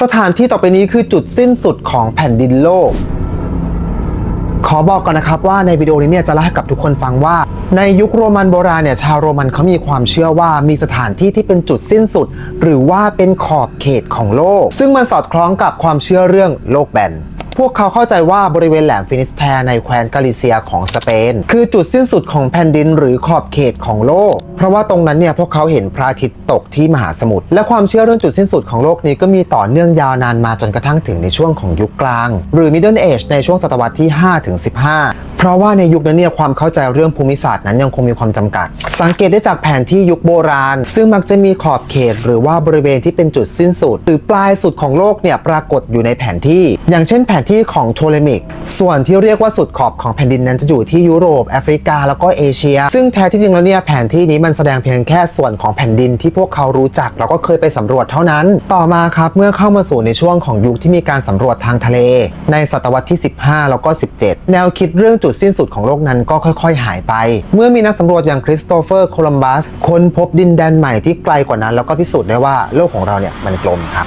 สถานที่ต่อไปนี้คือจุดสิ้นสุดของแผ่นดินโลก ขอบอกก่อนนะครับว่าในวิดีโอนี้เนี่ยจะเล่าให้กับทุกคนฟังว่า ในยุคโรมันโบราณเนี่ยชาวโรมันเขามีความเชื่อว่ามีสถานที่ที่เป็นจุดสิ้นสุด หรือว่าเป็นขอบเขตของโลก ซึ่งมันสอดคล้องกับความเชื่อเรื่องโลกแบน พวกเขาเข้าใจว่าบริเวณแหลมฟินิสแทร์ในแคว้นกาลิเซียของสเปน คือจุดสิ้นสุดของแผ่นดินหรือขอบเขตของโลก เพราะว่าตรงนั้นเนี่ยพวกเขาเห็นพระอาทิตย์ตกที่มหาสมุทรและความเชื่อเรื่องจุดสิ้นสุดของโลกนี้ก็มีต่อเนื่องยาวนานมาจนกระทั่งถึงในช่วงของยุคกลาง หรือ Middle Age ในช่วงศตวรรษที่ 5 ถึง 15 เพราะว่าในยุคนั้นเนี่ยความเข้าใจเรื่องภูมิศาสตร์นั้นยังคงมีความจำกัด สังเกตได้จากแผนที่ยุคโบราณ ซึ่งมักจะมีขอบเขต หรือว่าบริเวณที่เป็นจุดสิ้นสุด หรือปลายสุดของโลกเนี่ยปรากฏอยู่ในแผนที่ อย่างเช่นแผนที่ของโทเลมิก ส่วนที่เรียกว่าสุดขอบของแผ่นดินนั้นจะอยู่ที่ยุโรปแอฟริกา แล้วก็เอเชีย ซึ่งแท้ที่จริงแล้วเนี่ยแผนที่นี้มันแสดงเพียงแค่ส่วนของแผ่นดินที่พวกเขารู้จักแล้วก็เคยไปสำรวจเท่านั้น ต่อมาครับเมื่อเข้ามาสู่ในช่วงของยุคที่มีการสำรวจทางทะเล ในศตวรรษที่ 15 แล้วก็ 17 แนวคิดเรื่องจุดสิ้นสุดของโลกนั้นก็ค่อยๆ หายไป เมื่อมีนักสำรวจอย่างคริสโตเฟอร์โคลัมบัสค้นพบดินแดนใหม่ที่ไกลกว่านั้น แล้วก็พิสูจน์ได้ว่าโลกของเราเนี่ยมันกลมครับ